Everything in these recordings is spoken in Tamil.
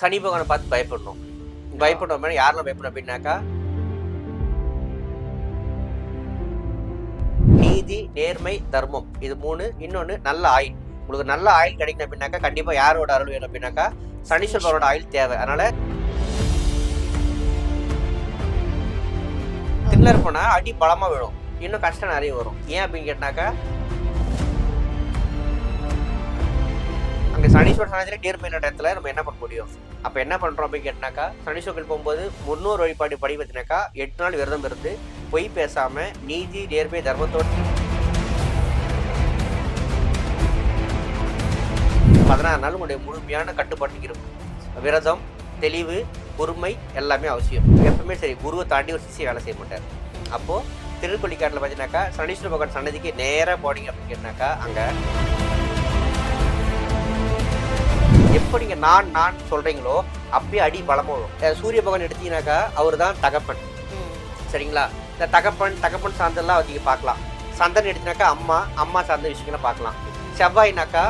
சனி பகவானை பார்த்து பயப்படணும். பயப்படணும் யாரெல்லாம் பயப்படணும் அப்படின்னாக்கா நீதி நேர்மை தர்மம். இது மூணு இன்னொன்று நல்ல ஆயில் உங்களுக்கு நல்ல ஆயில் கிடைக்கணும் அப்படின்னாக்கா கண்டிப்பாக யாரோட அருள் வேணும் அப்படின்னாக்கா சனீஸ்வரனோட ஆயில் தேவை. அதனால தில்லர் போனா அடி பலமா விழும். இன்னும் கஷ்டம் நிறைய வரும். ஏன் அப்படின்னு கேட்டாக்கா அங்க சனீஸ்வரர் சனத்தில் நேர்மையான இடத்துல நம்ம என்ன பண்ண முடியும்? அப்போ என்ன பண்ணுறோம் அப்படின்னு கேட்டினாக்கா சனீஸ்வரன் போகும்போது முன்னோர் வழிபாடு படி பார்த்தினாக்கா எட்டு நாள் விரதம் இருந்து பொய் பேசாமல் நீதி நேர்மை தர்மத்தோடு பதினாறு நாள் உங்களுடைய முழுமையான கட்டுப்பாட்டுக்கு இருக்கும். விரதம் தெளிவு பொறுமை எல்லாமே அவசியம். எப்பவுமே சரி குருவை தாண்டி ஒரு சிசியை வேலை செய்ய மாட்டார். அப்போது திருக்கொள்ளிக்காட்டில் பார்த்தீங்கன்னாக்கா சனீஸ்வர பகவான் சன்னதிக்கு நேராக போனீங்க அப்படின்னு கேட்டினாக்கா அங்கே எப்போ நீங்கள் நான் நான் சொல்கிறீங்களோ அப்பயே அடி பலமா வரும். சூரிய பகவான் எடுத்தீங்கன்னாக்கா அவர் தான் தகப்பன். சரிங்களா? இந்த தகப்பன் தகப்பன் சார்ந்தெல்லாம் நீங்க பார்க்கலாம். சந்தன் எடுத்தினாக்கா அம்மா அம்மா சார்ந்த விஷயங்களை பார்க்கலாம். செவ்வாய்னாக்கா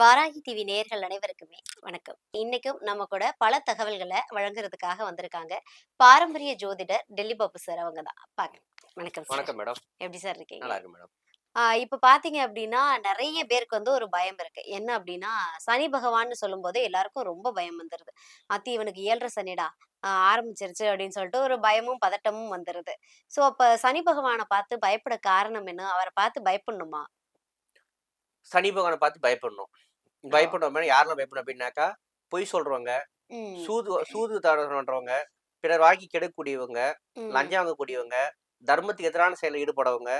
வாராகி டிவி நேயர்கள் அனைவருக்குமே வணக்கம். இன்னைக்கும் நம்ம கூட பல தகவல்களை வழங்குறதுக்காக வந்திருக்காங்க. பாரம்பரிய ஜோதிடர் டெல்லி பாபு சார் அவங்க தான். பாக்க வணக்கம் வணக்கம் மேடம். எப்படி சார் இருக்கீங்க? நல்லா இருக்கு மேடம். இப்ப பாத்தீங்க அப்படின்னா நிறைய பேருக்கு வந்து ஒரு பயம் இருக்கு. என்ன அப்படின்னா சனி பகவான்னு சொல்லும் போதே எல்லாருக்கும் ரொம்ப பயம் வந்துருது. அத்தி இவனுக்கு ஏழரை சனிடா? ஆரம்பிச்சிருச்சு அப்படின்னு சொல்லிட்டு ஒரு பயமும் பதட்டமும் வந்துருது. சோ அப்ப சனி பகவானை பார்த்து பயப்பட காரணம் என்ன? அவரை பார்த்து பயப்படணுமா? சனி பகவானை பார்த்து பயப்படணும். பயப்படணும் மாதிரி யாரெல்லாம் பயப்படணும் அப்படின்னாக்கா பொய் சொல்றவங்க சூது சூது பண்றவங்க பிறர் வாழ்க்கை கெடுக்கக்கூடியவங்க லஞ்சம் வாங்கக்கூடியவங்க தர்மத்துக்கு எதிரான செயலில் ஈடுபடவங்க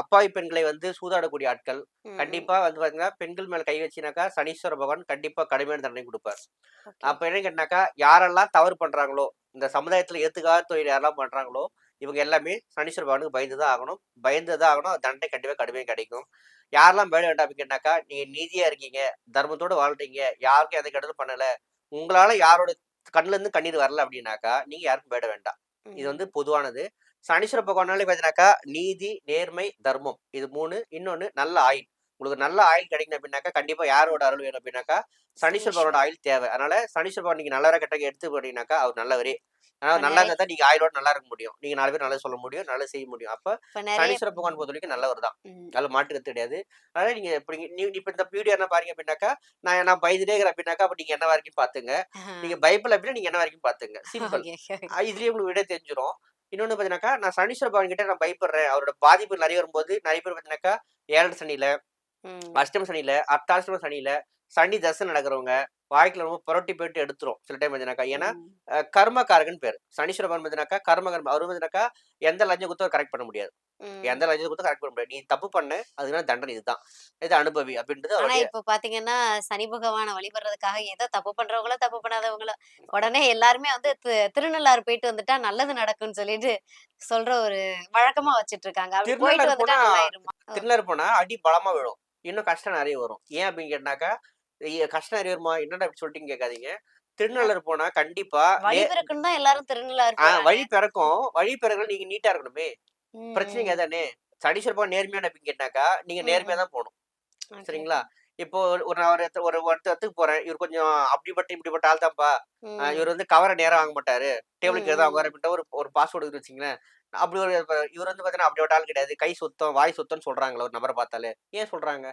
அப்பாவி பெண்களை வந்து சூதாடக்கூடிய ஆட்கள் கண்டிப்பா வந்து பாத்தீங்கன்னா பெண்கள் மேல கை வச்சினாக்கா சனீஸ்வர பகவான் கண்டிப்பா கடுமையான தண்டனை கொடுப்பார். அப்ப என்ன கேட்டாக்கா யாரெல்லாம் தவறு பண்றாங்களோ இந்த சமுதாயத்துல ஏத்துக்காத தொழில் யாரெல்லாம் பண்றாங்களோ இவங்க எல்லாமே சனீஸ்வர பகவானுக்கு பயந்துதான் ஆகணும். பயந்துதான் ஆகணும். அது தண்டனை கண்டிப்பா கடுமையாக கிடைக்கும். யாரெல்லாம் பயட வேண்டாம் அப்படின்னு கேட்டாக்கா நீங்க நீதியா இருக்கீங்க. தர்மத்தோட வாழ்றீங்க. யாருக்கும் எந்த கெடுதலும் பண்ணல. உங்களால யாரோட கண்ணுல இருந்து கண்ணீர் வரல அப்படின்னாக்கா நீங்க யாருக்கும் பயட வேண்டாம். இது. வந்து பொதுவானது. சனீஸ்வர பகவானாலே பார்த்தீங்கன்னாக்கா நீதி நேர்மை தர்மம். இது மூணு. இன்னொன்னு நல்ல ஆயில் உங்களுக்கு நல்ல ஆயில் கிடைக்கணும் அப்படின்னாக்கா கண்டிப்பா யாரோட அருள் வேணும் அப்படின்னாக்கா சனீஸ்வர பகவானோட ஆயில் தேவை. அதனால சனீஸ்வர பகவான் நீங்க நல்லவரா கெட்ட எடுத்து போனீங்கன்னாக்கா அவர் நல்லவரே. இப்ப நல்லா இருந்தா தான் நீங்க ஆயிலோட நல்லா இருக்க முடியும். நீங்க நாலு பேர் நல்லா சொல்ல முடியும் நல்லா செய்ய முடியும். அப்ப சனீஸ்வர பகவான் பொறுத்த வரைக்கும் நல்லவர் தான். ம், அதுல மாற்று கருத்து கிடையாது. அதனால நீங்க இப்படி இப்ப இந்த வீடியோ என்ன பாருங்க அப்படின்னாக்கா நான் நான் பயந்துட்டே இருக்கிறேன் அப்படின்னாக்கா அப்ப நீங்க என்ன வரைக்கும் பாத்துங்க. நீங்க பயப்படல அப்படின்னா நீங்க என்ன வரைக்கும் பாத்துங்க. சிம்பிள் இதுலயே உங்களுக்கு விட தெரிஞ்சிரும். இன்னொன்னு பாத்தீங்கன்னாக்கா நான் சனீஸ்வர பகவான் கிட்ட நான் பயப்படுறேன். அவரோட பாதிப்பு நிறைய வரும்போது நிறைய பேர் பாத்தீங்கன்னாக்கா ஏழரை சனியில அஷ்டம சனியில அர்த்தாஷ்டம சனியில சனி தசை நடக்கிறவங்க வாழ்க்கையில ரொம்ப புரட்டி போயிட்டு எடுத்துரும். சில டைம் பாத்தீங்கன்னாக்கா ஏன்னா கர்மகாரகன் பேர். சனீஸ்வர பகவான் பாத்தீங்கன்னாக்கா கர்மகர்ம அவர் பாத்தீங்கன்னாக்கா எந்த லஞ்சம் குத்தம் கரெக்ட் பண்ண முடியாது. எந்த லஞ்சம் குத்தம் கரெக்ட் பண்ண முடியாது. நீ தப்பு பண்ண அதுதான் தண்டனை இதுதான். இது அனுபவி அப்படின்றது ஆனா இப்ப பாத்தீங்கன்னா சனி பகவானை வழிபடுறதுக்காக ஏதோ தப்பு பண்றவங்களோ தப்பு பண்ணாதவங்களோ உடனே எல்லாருமே வந்து திருநள்ளாறு போயிட்டு வந்துட்டா நல்லது நடக்கும்னு சொல்லிட்டு சொல்ற ஒரு வழக்கமா வச்சிட்டு இருக்காங்க. திருநள்ளாறு போனா அடி பலமா விழும். இன்னும் கஷ்டம் நிறைய வரும். ஏன் அப்படின்னு கேட்டாக்கா கஷ்டம் நிறைய வருமா? என்னடா அப்படி சொல்லிட்டு கேட்காதீங்க. திருநள்ளாறு போனா கண்டிப்பா தான் எல்லாரும் திருநள்ளாறு. வழி பிறக்கும். வழி பிறகு நீங்க நீட்டா இருக்கணுமே. பிரச்சனைங்க சனீஸ்வர பகவான் நேர்மையான அப்படின்னு கேட்டாக்கா நீங்க நேர்மையா தான் போகணும். சரிங்களா? இப்போ ஒரு ஒரு நான் ஒரு ஒரு இடத்துக்கு போறேன். இவர் கொஞ்சம் அப்படிப்பட்ட இப்படிப்பட்ட ஆள் தான்ப்பா இவர் வந்து கவரை நேரம் வாங்க மாட்டாரு. டேபிளுக்கு எதாவது. வாங்குவாரு அப்படின்ட்டு ஒரு ஒரு பாஸ்வேர்டு வச்சுங்களேன் அப்படி ஒரு இவர் வந்து பாத்தீங்கன்னா அப்படிப்பட்ட ஆள் கிடையாது. கை சுத்தம் வாய் சுத்தம்னு சொல்றாங்களே ஒரு நபரை பார்த்தாலே. ஏன் சொல்றாங்க?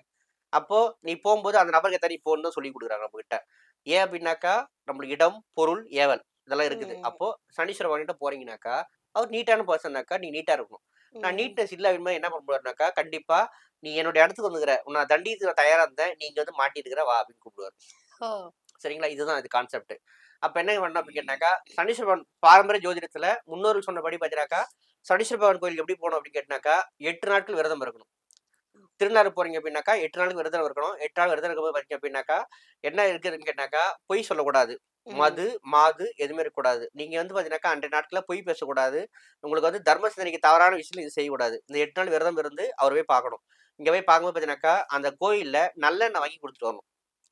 அப்போ நீ போகும்போது அந்த நபருக்கு ஏத்த நீ போகணும் தான் சொல்லி கொடுக்குறாங்க நம்ம கிட்ட ஏன் அப்படின்னாக்கா நம்மளுக்கு இடம் பொருள் ஏவல் இதெல்லாம் இருக்குது. அப்போ சனீஸ்வர வாங்கிட்ட போறீங்கன்னாக்கா அவர் நீட்டான பர்சன்னாக்கா நீ நீட்டா இருக்கணும். நான் நீட்னஸ் இல்ல அப்படின்னு என்ன பண்ண முடியாருனாக்கா கண்டிப்பா நீ என்னுடைய இடத்துக்கு வந்துக்கிற. உன்னை தண்டித்து நான் தயாரா இருந்தேன். நீங்க வந்து மாட்டிட்டு இருக்கிற வா அப்படின்னு கூப்பிடுவார். சரிங்களா? இதுதான் இது கான்செப்ட் அப்ப என்ன பண்ணணும் அப்படின்னு கேட்டாக்கா சனீஸ்வர பாரம்பரிய ஜோதிடத்துல முன்னோர்கள் சொன்னபடி பார்த்தீங்கன்னாக்கா சனீஸ்வர பகவான் கோயிலுக்கு எப்படி போகணும் அப்படின்னு கேட்டாக்கா எட்டு நாட்கள் விரதம் இருக்கணும். திருநாறு போறீங்க அப்படின்னாக்கா எட்டு நாளுக்கு விரதம் இருக்கணும். எட்டு நாள் விரதம் இருக்கும்போது பார்த்தீங்க அப்படின்னாக்கா என்ன இருக்குதுன்னு கேட்டாக்கா பொய் சொல்லக்கூடாது. மது மாது எதுவுமே இருக்கக்கூடாது. நீங்க வந்து பாத்தீங்கன்னாக்கா அன்றைய நாட்கள்ல பொய் பேசக்கூடாது. உங்களுக்கு வந்து தர்ம சிந்தனைக்கு தவறான விஷயம் இது செய்யக்கூடாது. இந்த எட்டு நாள் விரதம் இருந்து அவர் போய் பார்க்கணும். இங்க போய் பார்க்கும்போது பாத்தீங்கன்னாக்கா அந்த கோயில்ல நல்லெண்ணெய் வாங்கி கொடுத்துட்டு வரணும்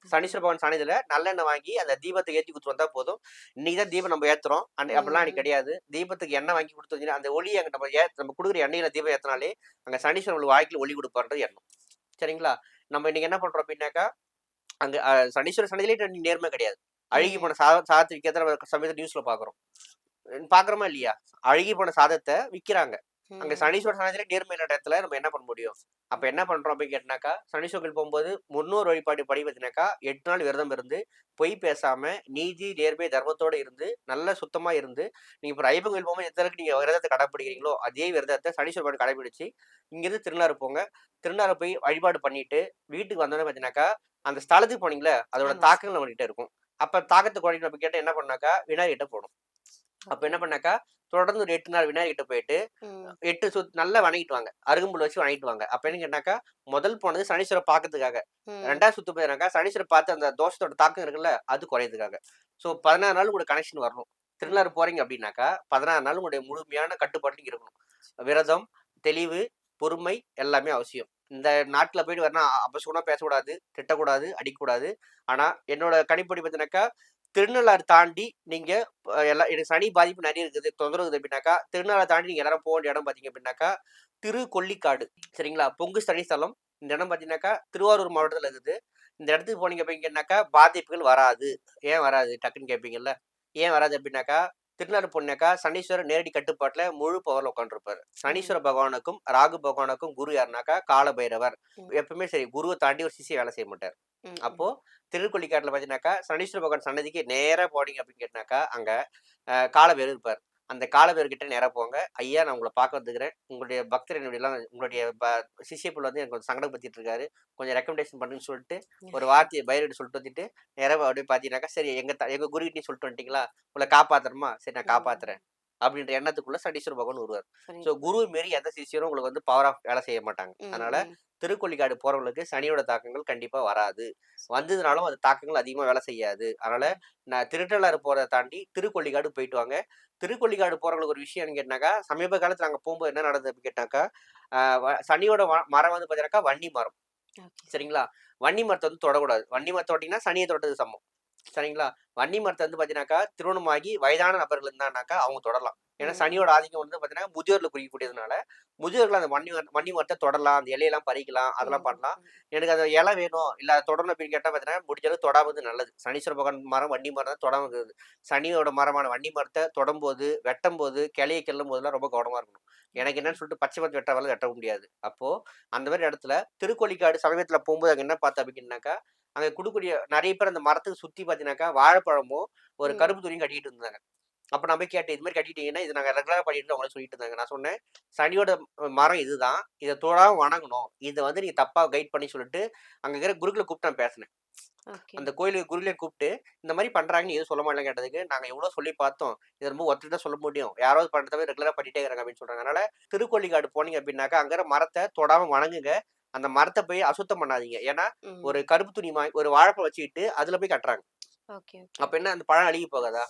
சனீஸ்வர பகவான் சாணியத்துல நல்லெண்ணெய் வாங்கி அந்த தீபத்தை ஏற்றி கொடுத்து வந்தா போதும். இன்னைக்கு தான் தீபம் நம்ம ஏத்துறோம். அன்னை அப்படிலாம் அன்னைக்கு கிடையாது. தீபத்துக்கு எண்ணெய் வாங்கி கொடுத்து அந்த ஒளி அங்க நம்ம ஏ நம்ம கொடுக்குற எண்ணெயில தீபம் ஏத்தினாலே அங்க சனீஸ்வரன் உங்களுக்கு வாய்க்குள்ள ஒளி கொடுப்பாருன்றது எண்ணம். சரிங்களா? நம்ம இன்னைக்கு என்ன பண்றோம் அப்படின்னாக்கா அங்க அஹ், சனீஸ்வரர் சன்னதியிலே நேர்மை கிடையாது. அழுகி போன சாத சாதத்தை விற்கிறத நம்ம சமயத்தில் நியூஸ்ல பாக்குறோம். பாக்குறோமா இல்லையா? அழுகி போன சாதத்தை விக்கிறாங்க. அங்க சனீஸ்வர சன்னதியில நேர்மை இல்லாத இடத்துல நம்ம என்ன பண்ண முடியும்? அப்ப என்ன பண்றோம் அப்படின்னு கேட்டினாக்கா சனீஸ்வரர்கள் போகும்போது முன்னோர் வழிபாடு படி பார்த்தீங்கன்னாக்கா எட்டு நாள் விரதம் இருந்து பொய் பேசாம நீதி நேர்மை தர்மத்தோட இருந்து நல்ல சுத்தமா இருந்து நீங்க இப்போ ஐபன் கோயில் போகும்போது எந்த அளவுக்கு நீங்க விரதத்தை கடைப்பிடிக்கிறீங்களோ அதே விரதத்தை சனீஸ்வர வழிபாடு கடைபிடிச்சு இங்கிருந்து திருநாறு போங்க. திருநாறு போய் வழிபாடு பண்ணிட்டு வீட்டுக்கு வந்தோடனே பார்த்தீங்கன்னாக்கா அந்த ஸ்தலத்துக்கு போனீங்களே அதோட. தாக்கங்கள் நம்மகிட்ட இருக்கும். அப்ப தாக்கத்தை குறைக்கணும் நம்ம கேட்ட என்ன பண்ணாக்கா விநாயகிட்ட போகணும். அப்ப என்ன பண்ணாக்கா தொடர்ந்து ஒரு எட்டு நாள் விநாயகிட்ட போயிட்டு எட்டு சுத் நல்லா வணங்கிட்டு வாங்க அருகம்புல் வச்சு வணங்கிட்டு வாங்க அப்ப என்ன கேட்டாக்கா முதல் போனது சனீஸ்வரை பார்க்கறதுக்காக. ரெண்டாவது சுத்து போயிருந்தாக்கா சனீஸ்வரை பார்த்து அந்த தோஷத்தோட தாக்கம் இருக்குல்ல அது குறையதுக்காக ஸோ பதினாறு நாள் உங்களோட கனெக்ஷன் வரணும். திருநாறு போறீங்க அப்படின்னாக்கா பதினாறு நாள் உங்களுடைய முழுமையான கட்டுப்பாட்டு இருக்கணும். விரதம் தெளிவு பொறுமை எல்லாமே அவசியம். இந்த நாட்டுல போயிட்டு வரணும் அபசகுணம் பேசக்கூடாது திட்டக்கூடாது அடிக்கக்கூடாது. ஆனா என்னோட கணிப்படி பார்த்தீங்கன்னாக்கா திருநள்ளாறு தாண்டி நீங்க அஹ், எல்லா எனக்கு சனி பாதிப்பு நிறைய இருக்குது தொந்தரவு இருக்குது அப்படின்னாக்கா திருநள்ளாறு தாண்டி நீங்க எல்லாரும் போக வேண்டிய இடம் பார்த்தீங்க அப்படின்னாக்கா திரு கொல்லிக்காடு சரிங்களா? பொங்கு தனி ஸ்தலம். இந்த இடம் பார்த்தீங்கன்னாக்கா திருவாரூர் மாவட்டத்தில் இருக்குது. இந்த இடத்துக்கு போனீங்க அப்படிங்கன்னாக்கா பாதிப்புகள் வராது. ஏன் வராது? டக்குன்னு கேட்பீங்கல்ல ஏன் வராது அப்படின்னாக்கா திருநாடு பொண்ணாக்கா சனீஸ்வரர் நேரடி கட்டுப்பாட்டுல முழு பவர்ல உட்காந்துருப்பாரு சனீஸ்வர பகவானுக்கும் ராகு பகவானுக்கும் குரு யாருனாக்கா கால பைரவர் ம். எப்பவுமே சரி குருவை தாண்டி ஒரு சிசியை வேலை செய்ய மாட்டார். அப்போ திருக்கொள்ளிக்காட்டுல பாத்தீங்கன்னாக்கா சனீஸ்வர பகவான் சன்னதிக்கு நேரா போனீங்க அப்படின்னு கேட்டாக்கா அங்க காலபேர் இருப்பார். அந்த காலபேர் கிட்ட நேரா போங்க. ஐயா நான் உங்களை பார்க்க வந்துக்கிறேன். உங்களுடைய பக்தர் என்னுடைய எல்லாம் உங்களுடைய ப- சிஷ்ய புள்ள வந்து எனக்கு கொஞ்சம் சங்கடப்படுத்திட்டு இருக்காரு கொஞ்சம் ரெக்கமெண்டேஷன் பண்ணுன்னு சொல்லிட்டு ஒரு வார்த்தையை பயிரிட்டு சொல்லிட்டு வந்துட்டு நேரா அப்படியே பாத்தீங்கன்னாக்கா சரி எங்க த- எங்க குருகிட்டையும் சொல்லிட்டு வந்துட்டீங்களா? உங்களை காப்பாத்துறமா சரி நான் ம். அப்படின்ற எண்ணத்துக்குள்ள சனீஸ்வர பகவான் வருவார். ஸோ குரு மாரி எந்த சிஷியரும் உங்களுக்கு வந்து பவர் ஆஃப் வேலை செய்ய மாட்டாங்க. அதனால திருக்கொள்ளிக்காடு போறவங்களுக்கு சனியோட தாக்கங்கள் கண்டிப்பா வராது. வந்ததுனாலும் அந்த தாக்கங்கள் அதிகமா வேலை செய்யாது. அதனால நான் திருநள்ளாறு போறதை தாண்டி திருக்கொள்ளிக்காடு போயிட்டு வாங்க திருக்கொள்ளிக்காடு போறவங்களுக்கு ஒரு விஷயம் கேட்டாக்கா சமீப காலத்துல அங்க போகும்போது என்ன நடந்தது கேட்டாக்கா சனியோட மரம் வந்து பாத்தீங்கன்னாக்கா வன்னி மரம். சரிங்களா? வன்னி மரத்தை வந்து தொடக்கூடாது. வன்னி மரத்தை தொட்டிங்கன்னா சனியை தொட்டது சமம். சரிங்களா? வன்னி மரத்தை வந்து பாத்தீங்கன்னாக்கா திருமணமாகி வயதான நபர்கள் இருந்தானாக்கா அவங்க தொடரலாம். ஏன்னா. சனியோட ஆதிக்கம் வந்து பாத்தீங்கன்னா முதியோர்ல குறிக்கக்கூடியதுனால முதியோர்கள் அந்த வன்னி வன்னி மரத்தை தொடரலாம் அந்த இலையெல்லாம் பறிக்கலாம் அதெல்லாம் பண்ணலாம். எனக்கு அந்த இலை வேணும் இல்ல தொடரணும் அப்படின்னு கேட்டா பாத்தீங்கன்னா முடிஞ்ச அளவு தொடாவது நல்லது. சனீஸ்வர பகவான் மரம் வன்னி மரம் தான் தொடாம இருக்குது சனியோட மரமான வன்னி மரத்தை தொடும்போது வெட்டும் போது கிளையை கிள்ளும் போதெல்லாம் ரொம்ப கவனமா இருக்கணும். எனக்கு என்னன்னு சொல்லிட்டு பச்சை மரத்தை வெட்ட வேலை வெட்ட முடியாது. அப்போ அந்த மாதிரி இடத்துல திருக்கொள்ளிக்காடு சமீபத்துல போகும்போது அங்க என்ன பார்த்தா அப்படின்னாக்கா அங்க கொடுக்கக்கூடிய நிறைய பேர் அந்த மரத்துக்கு சுத்தி பாத்தீங்கன்னாக்கா வாழைப்பழமும் ஒரு. கருப்பு துணியும் கட்டிட்டு இருந்தாங்க. அப்ப போய் கேட்டேன் இது மாதிரி கட்டிட்டீங்கன்னா இது நாங்க ரெகுலரா பண்ணிட்டு அவங்கள சொல்லிட்டு இருந்தாங்க. நான் சொன்னேன் சனியோட மரம் இதுதான் இதை தொடாம வணங்கணும். இதை வந்து நீங்க தப்பா கைட் பண்ணி சொல்லிட்டு அங்க இருக்கிற குருக்களை கூப்பிட்டு நான் பேசினேன். அந்த கோயிலுக்கு குருவிலே கூப்பிட்டு இந்த மாதிரி பண்றாங்கன்னு எதுவும் சொல்ல மாட்டேன் கேட்டதுக்கு நாங்க எவ்வளவு சொல்லி பார்த்தோம். இது ரொம்ப தான் சொல்ல முடியும். யாராவது பண்றதை ரெகுலரா பண்ணிட்டே இருக்காங்க. அப்படின்னு சொல்றாங்க. அதனால திருக்கொள்ளிக்காடு போனீங்க அப்படின்னாக்கா அங்க மரத்தை தொடாம வணங்குங்க. அந்த மரத்தை போய் அசுத்தம் பண்ணாதீங்க. ஏன்னா ஒரு கருப்பு துணி ஒரு வாழைப்பழம் வச்சுக்கிட்டு அதுல போய் கட்டுறாங்க. அப்ப என்ன அந்த பழம் அழுகி போகாதா?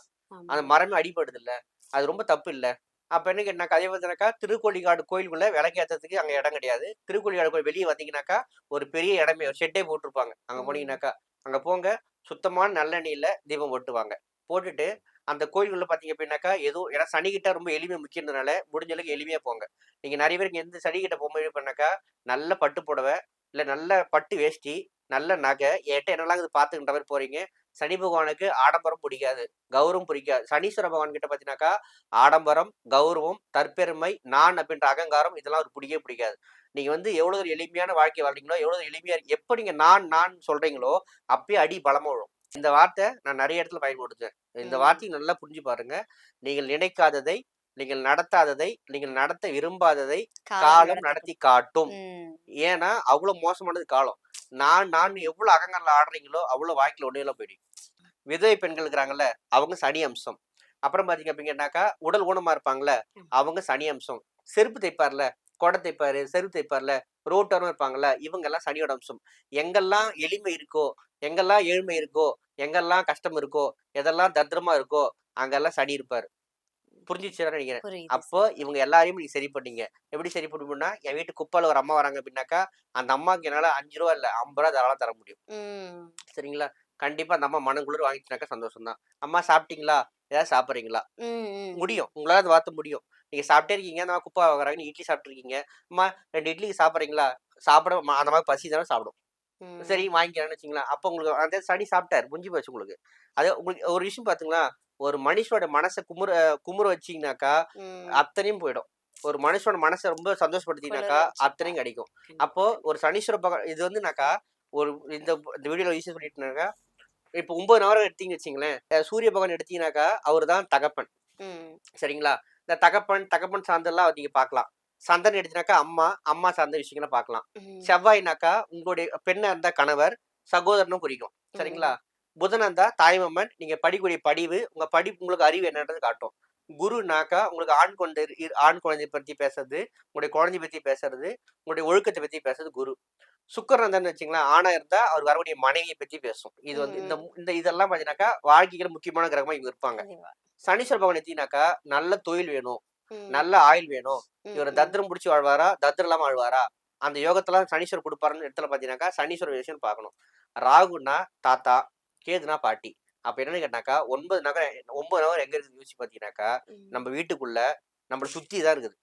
அந்த மரமே அடிபடுது இல்ல அது ரொம்ப தப்பு இல்ல. அப்ப என்ன கேட்டாக்கா அதே பார்த்தீங்கன்னாக்கா திருக்கோழிக்காடு கோயிலுக்குள்ள விளக்கேற்றத்துக்கு அங்க இடம் கிடையாது. திருக்கோழிக்காடு கோயில் வெளியே வந்தீங்கன்னாக்கா ஒரு பெரிய இடமே ஒரு ஷெட்டே போட்டிருப்பாங்க. அங்க. போனீங்கன்னாக்கா அங்க போங்க சுத்தமான நல்லெண்ணெயில தீபம் போட்டுவாங்க போட்டுட்டு அந்த கோயில்களில் பார்த்தீங்க அப்படின்னாக்கா ஏதோ ஏன்னா சனிக்கிட்ட ரொம்ப எளிமையாக முக்கியன்றதுனால முடிஞ்ச அளவுக்கு எளிமையாக போங்க. நீங்கள் நிறைய பேருக்கு எந்த சனிக்கிட்ட போகும்போது பண்ணாக்கா நல்ல பட்டு புடவை இல்லை நல்ல பட்டு வேஷ்டி நல்ல நகை என்கிட்ட என்னெல்லாம் இது பார்த்துக்கின்ற மாதிரி போகிறீங்க சனி பகவானுக்கு ஆடம்பரம் பிடிக்காது கௌரவம் பிடிக்காது. சனீஸ்வர பகவான் கிட்ட பார்த்தீங்கன்னாக்கா ஆடம்பரம் கௌரவம் தற்பெருமை நான் அப்படின்ற அகங்காரம் இதெல்லாம் ஒரு பிடிக்கவே பிடிக்காது. நீங்கள் வந்து எவ்வளோ ஒரு எளிமையான வாழ்க்கை வாழ்றீங்களோ எவ்வளோ எளிமையாக எப்போ நீங்கள் நான் நான் சொல்கிறீங்களோ அப்பயே அடி பலமாக விழும். இந்த வார்த்தை நான் நிறைய இடத்துல பயன்படுத்துவேன். இந்த. வார்த்தையை நல்லா புரிஞ்சு பாருங்க. நீங்கள் நினைக்காததை நீங்கள் நடத்தாததை நீங்கள் நடத்த விரும்பாததை காலம் நடத்தி காட்டும். ஏன்னா அவ்வளவு மோசமானது காலம். நான் நான் எவ்வளவு அகங்காரில் ஆடுறீங்களோ அவ்வளவு வாழ்க்கையில ஒன்றையெல்லாம் போயிடும். விதவை பெண்கள் இருக்கிறாங்கல்ல அவங்க சனி அம்சம். அப்புறம் பாத்தீங்க அப்படின்னாக்கா உடல் ஊனமா இருப்பாங்கல்ல. அவங்க சனி அம்சம். செருப்பு தைப்பார்ல கொடை தைப்பாரு செருப்பு தைப்பார்ல ரோட்டரும் இருப்பாங்கல்ல இவங்க எல்லாம் சனியோட அம்சம் எங்கெல்லாம் எளிமை இருக்கோ எங்கெல்லாம் ஏழ்மை இருக்கோ எங்கெல்லாம் கஷ்டம் இருக்கோ எதெல்லாம் தத்ரமா இருக்கோ அங்கெல்லாம் சனி இருப்பாரு. புரிஞ்சிச்சுன்னு நினைக்கிறேன். அப்போ இவங்க எல்லாரையும் நீங்க சரி பண்ணீங்க. எப்படி சரி பண்ணுவோம்னா என் வீட்டு குப்பால ஒரு அம்மா வராங்க அப்படின்னாக்கா அந்த அம்மாவுக்கு என்னால அஞ்சு ரூபா இல்ல ஐம்பது ரூபா தாராளம் தர முடியும். சரிங்களா? கண்டிப்பா அந்த அம்மா மனங்குளிர் வாங்கிச்சுனாக்கா சந்தோஷம் தான் அம்மா சாப்பிட்டீங்களா? ஏதாவது சாப்பிட்றீங்களா. முடியும். உங்களால அது வார்த்தை முடியும். நீங்க சாப்பிட்டே இருக்கீங்க. அந்த மாதிரி குப்பை வாங்குறாங்க. இட்லி சாப்பிட்டுருக்கீங்க. அம்மா ரெண்டு இட்லி சாப்பிட்றீங்களா? சாப்பிட அந்த மாதிரி பசி தானே சாப்பிடும். சரி வாங்கிக்கிறேன்னு வச்சுங்களேன். அப்போ உங்களுக்கு அந்த சனி சாப்பிட்டாரு. முடிஞ்சு போச்சு உங்களுக்கு. அது உங்களுக்கு ஒரு விஷயம் பாத்தீங்களா? ஒரு மனுஷனோட மனசை குமுற குமுற வச்சீங்கன்னாக்கா ம். அத்தனையும் போயிடும். ஒரு மனுஷனோட மனசை ரொம்ப சந்தோஷப்படுத்தினாக்கா. அத்தனையும் கிடைக்கும். அப்போ ஒரு சனீஸ்வர பகவான் இது வந்துனாக்கா ஒரு இந்த இந்த வீடியோல ஈஸியாக சொல்லிட்டுனாக்கா இப்போ ஒன்பது நவரம் எடுத்தீங்க வச்சிங்களேன். சூரிய பகவான் எடுத்தீங்கன்னாக்கா அவர் தான் தகப்பன். சரிங்களா? இந்த தகப்பன் தகப்பன் சார்ந்தெல்லாம் நீங்க பார்க்கலாம் சந்தன் எடுத்தீங்கன்னாக்கா அம்மா அம்மா சார்ந்த விஷயங்களை பார்க்கலாம். செவ்வாய்னாக்கா உங்களுடைய பெண்ணா இருந்தா கணவர் சகோதரனும் குறிக்கும். சரிங்களா? புதனா இருந்தா தாய்மாமன் நீங்க படிக்கக்கூடிய படிவு உங்க படிப்பு உங்களுக்கு அறிவு என்னன்றது காட்டும். குருனாக்கா உங்களுக்கு ஆண் குழந்தை இரு- ஆண் குழந்தை பத்தி பேசுறது உங்களுடைய குழந்தை பத்தி பேசுறது உங்களுடைய ஒழுக்கத்தை பத்தி பேசுறது குரு. சுக்கரன் இருந்தான்னு வச்சுங்களேன் ஆணா இருந்தா அவர் வரக்கூடிய மனைவியை பத்தி பேசும். இது வந்து இந்த இந்த இதெல்லாம் பாத்தீங்கன்னாக்கா வாழ்க்கையில முக்கியமான கிரகமா இவங்க இருப்பாங்க. சனீஸ்வர பகவான் எடுத்தீங்கன்னாக்கா நல்ல தொழில் வேணும். நல்ல ஆயுள் வேணும். இவர். தத்திரம் பிடிச்சி வாழ்வாரா? தத்திரம் இல்லாம வாழ்வாரா? அந்த யோகத்தெல்லாம் சனீஸ்வரர் கொடுப்பாருன்னு இடத்துல பாத்தீங்கன்னாக்கா சனீஸ்வரர் விஷயம் பார்க்கணும். ராகுனா தாத்தா கேதுனா பாட்டி. அப்ப என்னன்னு கேட்டாக்கா ஒன்பது நகரம் ஒன்பது நகரம் எங்க இருக்கு யோசிச்சு பாத்தீங்கன்னாக்கா. நம்ம வீட்டுக்குள்ள நம்மள சுத்தி தான் இருக்குது.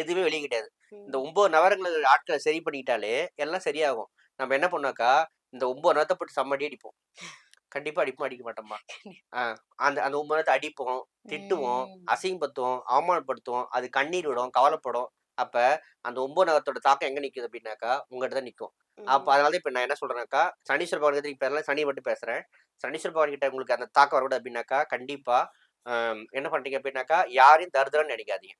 எதுவுமே வெளியே கிடையாது. இந்த ஒன்பது நவரங்களை ஆட்களை சரி பண்ணிட்டாலே எல்லாம் சரியாகும் நம்ம என்ன பண்ணாக்கா இந்த ஒன்பது நவரத்தை போட்டு சம்மடி அடிப்போம் கண்டிப்பா அடிப்போம் அடிக்க மாட்டோமா ஆஹ் அந்த அந்த ஒன்பது நேரத்தை அடிப்போம் திட்டுவோம். அசிங்கப்படுத்துவோம் அவமானப்படுத்துவோம் அது கண்ணீர் விடும் கவலைப்படும் அப்ப அந்த ஒன்பது நகரத்தோட தாக்கம் எங்க நிக்குது அப்படின்னாக்கா உங்ககிட்ட தான் நிக்கும் அப்ப. அதனால இப்ப நான் என்ன சொல்றேன்னாக்கா சனீஸ்வர பகவான் கிட்ட இப்ப சனி மட்டும் பேசுறேன் சனீஸ்வர பகவான் கிட்ட உங்களுக்கு அந்த தாக்கம் வரக்கூடாது அப்படின்னாக்கா கண்டிப்பா என்ன பண்றீங்க அப்படின்னாக்கா யாரையும் தருதரன்னு நினைக்காதீங்க.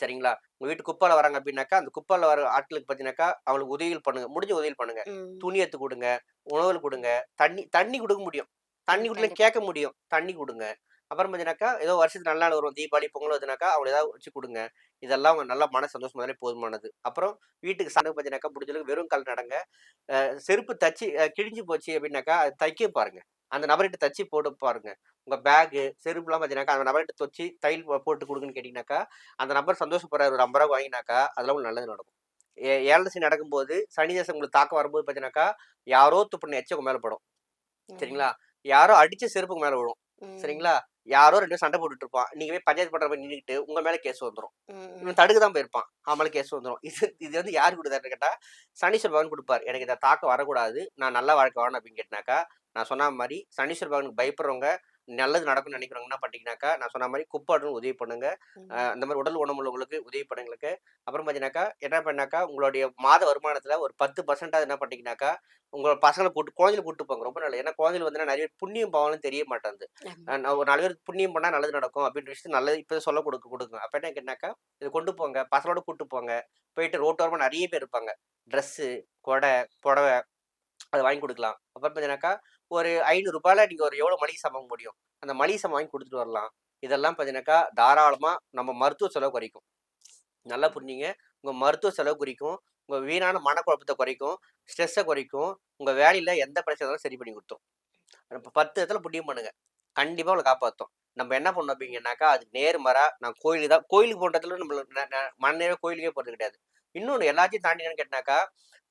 சரிங்களா? உங்க வீட்டு குப்பால வராங்க அப்படின்னாக்கா அந்த குப்பால வர ஆட்களுக்கு பார்த்தீங்கன்னாக்கா அவங்களுக்கு உதவிகள் பண்ணுங்க முடிஞ்ச உதவிகள் பண்ணுங்க. துணி எடுத்து கொடுங்க உணவுகள் கொடுங்க தண்ணி தண்ணி கொடுக்க முடியும். தண்ணி கண்டிப்பா. கேட்க முடியும். தண்ணி கொடுங்க. அப்புறம் பார்த்தீங்கன்னாக்கா ஏதோ வருஷத்துக்கு நல்ல நாள் வரும். தீபாவளி பொங்கல் வருதுனாக்கா அவங்களை ஏதாவது வச்சு கொடுங்க. இதெல்லாம் அவங்க நல்லா மன சந்தோஷம் முதலே போதுமானது. அப்புறம் வீட்டுக்கு சண்டை பார்த்தீங்கன்னாக்கா முடிஞ்சளவுக்கு வெறும் கால் நடங்க. செருப்பு தச்சு கிழிஞ்சு போச்சு அப்படின்னாக்கா அது தைக்க பாருங்க. அந்த நபர்கிட்ட தச்சு போட்டு பாருங்க. உங்க பேகு செருப்புலாம் பார்த்தீங்கன்னாக்கா அந்த நபர்கிட்ட தொச்சு தையல் போட்டு கொடுங்கன்னு கேட்டிங்கனாக்கா அந்த நபர் சந்தோஷப்படுறாரு. ஒரு ஐம்பது ரூபா வாங்கினாக்கா அதெல்லாம் உங்களுக்கு நல்லது நடக்கும். ஏ- ஏழரை சனி நடக்கும்போது சனி தேசம் உங்களுக்கு தாக்கம் வரும்போது பார்த்தீங்கன்னாக்கா யாரோ துப்புன எச்ச உங்க மேல படும். சரிங்களா? யாரோ அடிச்ச செருப்பு உங்க மேல விழும். ம். சரிங்களா? யாரோ ரெண்டு சண்டை போட்டுட்டு இருப்பான் நீங்க போய் பஞ்சாயத்து பண்ற மாதிரி நின்றுட்டு உங்க மேல கேஸ் வந்துரும். ம். இவன் தடுக்க தான் போயிருப்பான். அவன் மேல கேஸ் வந்துரும். இது இது வந்து யாரு கொடுத்தாருன்னு கேட்டா சனீஸ்வர பகவான் கொடுப்பாரு. எனக்கு இந்த தாக்கம் வரக்கூடாது. நான் நல்ல வாழ்க்கை வாழணும் அப்படின்னு கேட்டினாக்கா நான் சொன்ன மாதிரி சனீஸ்வர பகவானுக்கு பயப்படுறவங்க நல்லது நடக்கும்னு நினைக்கிறவங்க என்ன பண்ணிட்டீங்கன்னாக்கா நான் சொன்ன மாதிரி குப்பாடுன்னு உதவி பண்ணுங்க. அந்த மாதிரி உடல் உணவுள்ளவங்களுக்கு உதவி பண்ணுங்களுக்கு. அப்புறம் பார்த்தீங்கன்னாக்கா என்ன பண்ணாக்கா உங்களுடைய மாத வருமானத்துல ஒரு பத்து பர்சன்டாக என்ன பண்ணிட்டீங்கன்னாக்கா உங்களோட பசங்களை கூட்டு குழந்தைகளை கூட்டு போங்க. ரொம்ப நல்லது. ஏன்னா குழந்தைகள் வந்து நிறைய பேர் புண்ணியம் பாவம்னு தெரிய மாட்டேங்குது ஒரு நாலு பேர் புண்ணியம் பண்ணா நல்லது நடக்கும் அப்படின்ற விஷயத்து நல்லது இப்போ சொல்ல கொடுக்க கொடுங்க. அப்ப என்ன கேட்டாக்கா இது கொண்டு போங்க. பசங்களோட கூட்டு போங்க. போயிட்டு ரோட்டோரமா நிறைய பேர் இருப்பாங்க. ட்ரெஸ்ஸு கொடை புடவை அதை வாங்கி கொடுக்கலாம். அப்புறம் பார்த்தீங்கன்னாக்கா ஒரு ஐநூறு ரூபாயில ஒரு எவ்வளவு மளிகை சாமான் முடியும்? அந்த மளிகை சாமான் வாங்கி கொடுத்துட்டு வரலாம். இதெல்லாம் பார்த்தீங்கன்னாக்கா தாராளமா நம்ம மருத்துவ செலவு குறைக்கும். நல்லா புரிஞ்சுங்க. உங்க மருத்துவ செலவு குறிக்கும். உங்க வீணான மனக்குழப்பத்தை குறைக்கும். ஸ்ட்ரெஸ்ஸை குறைக்கும். உங்க வேலையில எந்த பிரச்சனை இருந்தாலும் சரி பண்ணி கொடுத்தோம். இப்போ பத்து இடத்துல புண்ணியம் பண்ணுங்க. கண்டிப்பாக உங்களை காப்பாற்றும் நம்ம என்ன பண்ணோம் அப்படிங்கன்னாக்கா அது நேர்மறா நான் கோயிலுக்கு தான் கோயிலுக்கு போன்றதுல மன மண்ணே கோயிலுக்கே போகிறது கிடையாது. இன்னொன்று எல்லாத்தையும் தாண்டி என்னன்னு கேட்டாக்கா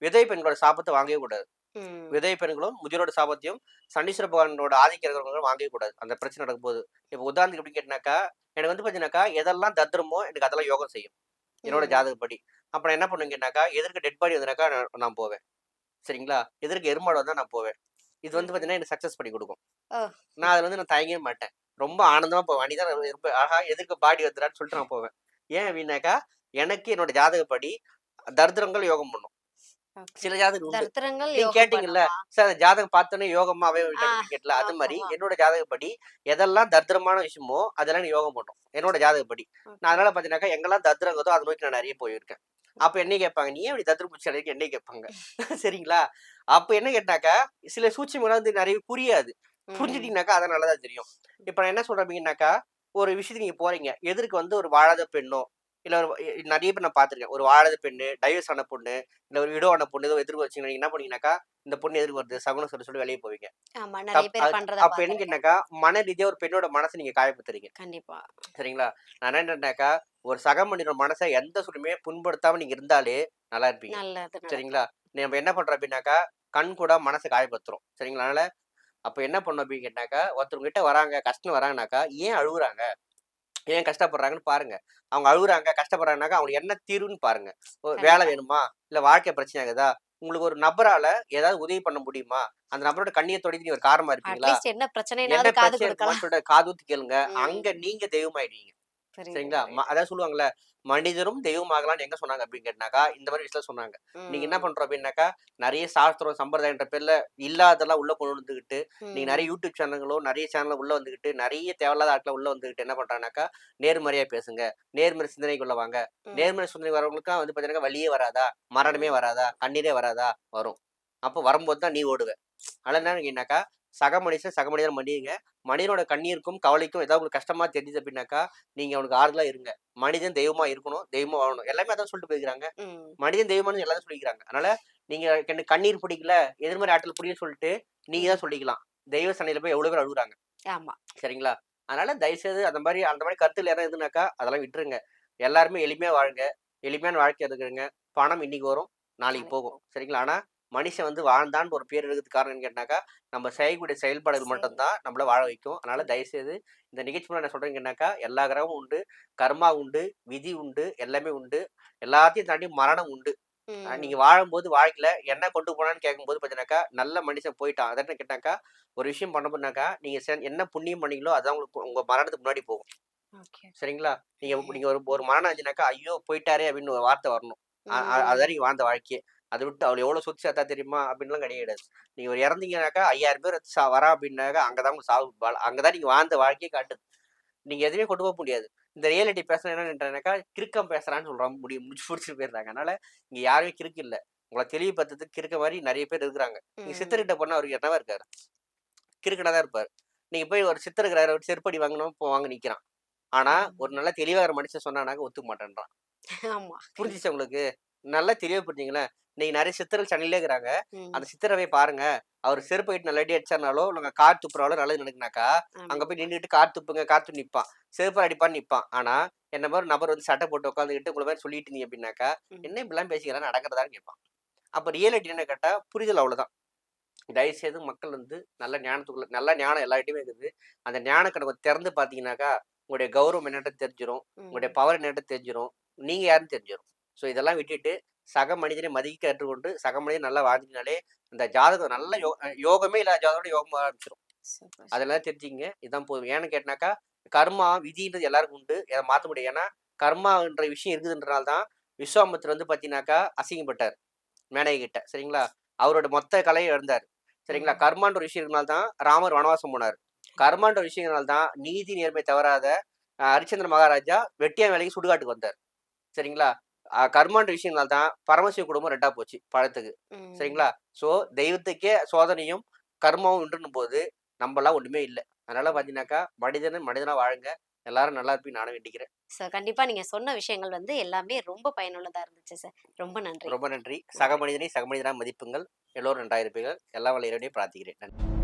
விதை பெண்களோட சாபத்தை வாங்கவே கூடாது. விதை பெண்களும் முதியோட சாபத்தையும் சனீஸ்வர பகவானோட ஆதிக்க இருக்கிறவங்களும் வாங்கவே கூடாது. அந்த பிரச்சனை நடக்கும்போது. இப்போ உதாரணத்துக்கு எப்படி கேட்டினாக்கா எனக்கு வந்து பார்த்தீங்கன்னாக்கா எதெல்லாம் தத்திரமோ எனக்கு அதெல்லாம் யோகம் செய்யும். என்னோட. ஜாதகப்படி. அப்ப நான் என்ன பண்ணுவேன்னாக்கா எதிர்க்க டெட் பாடி வந்தனாக்கா நான் போவேன். சரிங்களா? எதிர்க்க எருமாடு வந்தா நான் போவேன். இது வந்து பார்த்தீங்கன்னா எனக்கு சக்ஸஸ் பண்ணி கொடுக்கும். நான் அதில் வந்து நான் தயங்கவே மாட்டேன். ரொம்ப ஆனந்தமா போவேன். அன்னைக்கு தான் ரொம்ப ஆஹா எதிர்க்க பாடி வந்துடான்னு சொல்லிட்டு நான் போவேன். ஏன் அப்படின்னாக்கா எனக்கு என்னோட ஜாதகப்படி தரித்திரங்கள் யோகம் பண்ணும். சில ஜாதகம் தரித்திரங்கள் நீங்க கேட்டீங்கல்ல? சார் அந்த ஜாதகம் பார்த்தோன்னே யோகமாவே ஆ, கேட்டல அது மாதிரி. என்னோட ஜாதகப்படி எதெல்லாம் தரித்திரமான விஷயமோ அதெல்லாம் யோகம் பண்ணும் என்னோட ஜாதகப்படி. நான் அதனால பாத்தீங்கன்னாக்கா எங்கெல்லாம் தத்ரங்கதோ அதை நோக்கி நான் நிறைய போயிருக்கேன். அப்ப என்ன கேட்பாங்க நீ ஏன் இப்படி தத்ர பூச்சி அடைக்கு என்ன கேட்பாங்க? சரிங்களா? அப்ப என்ன கேட்டாக்கா சில சூட்சிமெல்லாம் வந்து நிறைய புரியாது. ம். புரிஞ்சுட்டீங்கன்னாக்கா அதான் நல்லதா தெரியும். இப்ப நான் என்ன சொல்றேன் அப்படின்னாக்கா ஒரு விஷயத்துக்கு நீங்க போறீங்க. எதிர்க்கு வந்து ஒரு வாழாத பெண்ணோ இல்ல ஒரு நெறைய பேர் நான் பார்த்துருக்கேன். ஒரு வாழாத பெண்ணு, டைவர்ஸ் ஆன பொண்ணு, இல்ல ஒரு விடோ ஆன பொண்ணு ஏதோ எதிர்க்க வச்சீங்கன்னா, நீங்க என்ன பண்ணுவீங்கனாக்கா, இந்த பொண்ணு எதுக்கு வருது? சகுனம் சொல்ல சொல்லி வெளிய போவீங்க. அப்ப பார்த்துருக்கேன். கேட்டீங்கனாக்கா, மன ரீதியா ஒரு பெண்ணோட மனச நீங்க காயப்படுத்துறீங்க. கண்டிப்பா. சரிங்களா? நான் என்னன்றேன்னாக்கா, ஒரு சக மனிதனோட மனச எந்த சூழ்நிலையுமே புண்படுத்தாம நீங்க இருந்தாலே நல்லா இருப்பீங்க. சரிங்களா? நம்ம என்ன பண்றோம் அப்டின்னாக்கா, கண் கூட மனச காயப்படுத்துறோம். சரிங்களா? அதனால அப்ப என்ன பண்ணணும் அப்டின்னு கேட்டாக்கா, ஒருத்தவங்க கிட்ட வராங்க, கஷ்டம்னு வராங்கனாக்கா, ஏன் அழுவுறாங்க? ஏன் கஷ்டப்படுறாங்கன்னு பாருங்க. அவங்க அழுவுறாங்க, கஷ்டப்படுறாங்கனாக்கா, அவங்களுக்கு என்ன தீர்வுன்னு பாருங்க. ஒரு வேலை. வேணுமா? இல்ல வாழ்க்கை பிரச்சனை ஆகுதா? உங்களுக்கு ஒரு நபரால ஏதாவது உதவி பண்ண முடியுமா? அந்த நபரோட கண்ணீர துடைக்க நீங்க ஒரு காரணமா இருப்பீங்களா? அட்லீஸ்ட் என்ன பிரச்சனை காது குடுத்து கேளுங்க. அங்க நீங்க தெய்வமாயிடுவீங்க. சரிங்களா? அதான் சொல்லுவாங்கல்ல, மனிதரும் தெய்வமாகலாம்ன்னு எங்க சொன்னாங்க அப்டின்னு கேட்டாக்கா, இந்த மாரி விஷயத்துல சொன்னாங்க. நீங்க என்ன. பண்றோம் அப்டின்னாக்கா, நெறைய சாஸ்திரம், சம்பிரதாயம்ன்ற பேர்ல இல்லாததெல்லாம் உள்ள கொண்டு வந்துகிட்டு, நீங்க. நெறைய யூடியூப் சேனல்களோ, நெறைய சேனல்ல உள்ள வந்துகிட்டு, நெறைய தேவையில்லாத ஆட்கள உள்ள வந்துகிட்டு என்ன பண்றாங்கனாக்கா, நேர்மறையா பேசுங்க. நேர்மறை சிந்தனைக்குள்ள வாங்க. நேர்மறை சிந்தனை வரவங்களுக்குலாம் வந்து பார்த்தீங்கன்னாக்கா, வலியே வராதா? மரணமே. வராதா? கண்ணீரே வராதா? வரும். அப்ப வரும்போது தான் நீ ஓடுவ. அதனால என்ன கேட்டீங்கன்னாக்கா, சக மனுஷன் சக மனிதன மன்னியுங்க. மனிதனோட கண்ணீருக்கும், கவலைக்கும் ஏதாவது உங்களுக்கு கஷ்டமா தெரிஞ்சுது அப்டின்னாக்கா, நீங்க அவனுக்கு ஆறுதலா இருங்க. மனிதன் தெய்வமா இருக்கணும். தெய்வமா வாழணும். எல்லாமே அதான் சொல்லிட்டு போயிருக்காங்க. மனிதன் தெய்வமானு எல்லாரும் சொல்லிக்கிறாங்க. அதனால நீங்க எனக்கு கண்ணீர் பிடிக்கல, எதிர்மறை ஆற்றல் பிடிக்கலன்னு சொல்லிட்டு, நீங்க. தான் சொல்லிக்கலாம். தெய்வ சன்னிதில போய் எவ்வளோ பேர் அழுவுறாங்க. ஆமா. சரிங்களா? அதனால தயவுசெய்து அந்த மாரி அந்த மாரி கருத்துக்கள் எதனா இருந்துனாக்கா, அதெல்லாம் விட்டுருங்க. எல்லாருமே எளிமையா வாழுங்க. எளிமையான வாழ்க்கை இருக்குங்க. பணம் இன்னைக்கு வரும், நாளைக்கு. போகும். சரிங்களா? ஆனா, மனுஷன் வந்து வாழ்ந்தான்னு ஒரு பேர் இருக்கிறதுக்கு காரணம் என்னன்னு கேட்டாக்கா, நம்ம செய்யக்கூடிய செயல்பாடுகள் சரி. மட்டும் தான் நம்மள வாழ வைக்கும். அதனால. தயவுசெய்து இந்த நிகழ்ச்சி மூலம் நான் சொல்றேன் கேட்டாக்கா, எல்லா கிரகமும் உண்டு, கர்மா உண்டு, விதி உண்டு, எல்லாமே உண்டு. எல்லாத்தையும் தாண்டி மரணம் உண்டு. நீங்க. வாழும்போது வாழ்க்கையில என்ன கொண்டு போனான்னு கேட்கும்போது பார்த்தீங்கன்னாக்கா, நல்ல மனுஷன் போயிட்டான். அது என்ன கேட்டாக்கா, ஒரு விஷயம் பண்ண நீங்க செ என்ன புண்ணியம் பண்ணீங்களோ, அதான் உங்களுக்கு உங்க மரணத்துக்கு முன்னாடி போகும். சரிங்களா? நீங்க. நீங்க ஒரு ஒரு மரணம் ஆச்சுனாக்கா, ஐயோ! போயிட்டாரே அப்டின்னு ஒரு வார்த்தை வரணும். அதான் நீங்க வாழ்ந்த வாழ்க்கையே. அத விட்டு அவரு எவ்வளோ சொத்து சேர்த்தா தெரியுமா? அப்டின்லாம் கிடையாது. நீங்க ஒரு இறந்தீங்கனாக்கா 5000 பேர் ச வரான் அப்டின்னாக்கா, அங்க தான் உங்க சாவு அங்க தான் நீங்க வாழ்ந்த வாழ்க்கையே காட்டுது. நீங்க எதுவுமே கொண்டு போக முடியாது. இந்த ரியாலிட்டி பேசுனா என்னன்றானாக்கா, கிறுக்கன் பேசுறான்னு சொல்றான். முடி முடிச்சு முடிச்சுட்டு போயிடுறாங்க. அதனால இங்க யாருமே கிறுக்கு இல்ல. உங்கள தெளிவுபடுத்துறதுக்கு கிறுக்க மாரி நெறைய பேர் இருக்கிறாங்க. நீங்க ம். சித்தர்கிட்ட போனா அவரு என்னவா இருக்காரு? கிறுக்கனா தான் இருப்பாரு. நீங்க போய் ஒரு சித்தர் இருக்கிறாரு, அவர்ட்ட செருப்படி வாங்கணும் இப்போ வாங்க நிக்கிறான். ஆனா, ஒரு. நல்ல தெளிவான மனுஷன் சொன்னானாக்க ஒத்துக்க மாட்டேன்றான். ஆமா. புரிஞ்சுச்சா உங்களுக்கு? நல்லா புரிஞ்சுங்களேன். இன்னைக்கு நெறைய சித்தர்கள் சென்னையிலே இருக்கிறாங்க. அந்த ம். சித்தர போய் பாருங்க. அவரு செருப்பு கழட்டி நல்ல அடி அடிச்சாருனாலோ, இல்ல கார் துப்புறாலோ நல்லது நடக்குனாக்கா, அங்க. போய் நின்னுட்டு கார் துப்புங்க, கார் துப்பி நிப்பான். செருப்பால அடிப்பான்னு நிப்பான். ஆனா, என்ன மாரி நபர் வந்து சட்டை போட்டு உட்காந்துக்கிட்டு உங்கள மாரி சொல்லிட்டு இருந்தீங்க அப்டின்னாக்கா, ம். என்ன இப்படிலாம் பேசிக்கிறான் நடக்கிறதான்னு கேட்பான். அப்ப ரியாலிட்டி என்னன்னு கேட்டா, புரிதல் அவ்வளோதான். தயவுசெய்து மக்கள் வந்து நல்ல ஞானத்துக்குள்ள நல்ல ஞானம் எல்லார்கிட்டயுமே இருக்குது. அந்த ஞான கண்ண திறந்து பார்த்தீங்கன்னாக்கா, உங்களுடைய கௌரவம் என்னன்றது தெரிஞ்சிரும். உங்களுடைய. பவர் என்னன்றது தெரிஞ்சிரும். நீங்க யாருன்னு தெரிஞ்சிரும். ஸோ இதெல்லாம் விட்டுட்டு, சக மனிதனை மதிக்க கற்றுக்கொண்டு, சக மனிதன் நல்லா வாழ்ந்தீங்கனாலே, அந்த ஜாதகம் நல்ல யோ யோகமே இல்லாத ஜாதகம் யோகமா சூப்பர். அதெல்லாம் தெரிஞ்சுக்கங்க. இதான் போதும். ஏன்னு கேட்டனாக்கா, கர்மா, விதின்றது எல்லாருக்கும் உண்டு. அத மாத்த முடியாது. ஏன்னா, கர்மான்ற விஷயம் இருக்குதுன்றனால தான் விஸ்வாமித்திரர் வந்து பார்த்தீங்கன்னாக்கா, அசிங்கப்பட்டார். மேனகை கிட்ட. சரிங்களா? அவரோட மொத்த கலையும் இழந்தாரு. சரிங்களா? கர்மான்ற ஒரு விஷயம் இருக்கனால தான் ராமர் வனவாசம் போனாரு. கர்மான்ற ஒரு விஷயத்தினால தான் நீதி, நேர்மை தவறாத ஹரிச்சந்திர மகாராஜா வெட்டியான் வேலைக்கு சுடுகாட்டுக்கு வந்தார். சரிங்களா? கர்மான்ற விஷயத்தினால தான் பரமசிவ குடும்பம் 2ஆ போச்சு பழத்துக்கு. சரிங்களா? ஸோ தெய்வத்துக்கே சோதனையும், கர்மாவும் உண்டுன்னும்போது, நம்பலாம் ஒண்ணுமே இல்ல. அதனால பார்த்தீங்கன்னாக்கா, மனிதன மனிதனா வாழுங்க. எல்லாரும் நல்லா இருப்பீங்கன்னு நானும் வேண்டிக்கிறேன். சார் கண்டிப்பா நீங்க சொன்ன விஷயங்கள் வந்து எல்லாமே ரொம்ப பயனுள்ளதா இருந்துச்சு சார். ரொம்ப நன்றி. ரொம்ப நன்றி. சக. மனிதனை சக மனிதனா மதிப்புங்கள். எல்லோரும் நன்றா இருப்பீர்கள். எல்லாம் வல்ல இறைவனை பிரார்த்திக்கிறேன். நன்றி.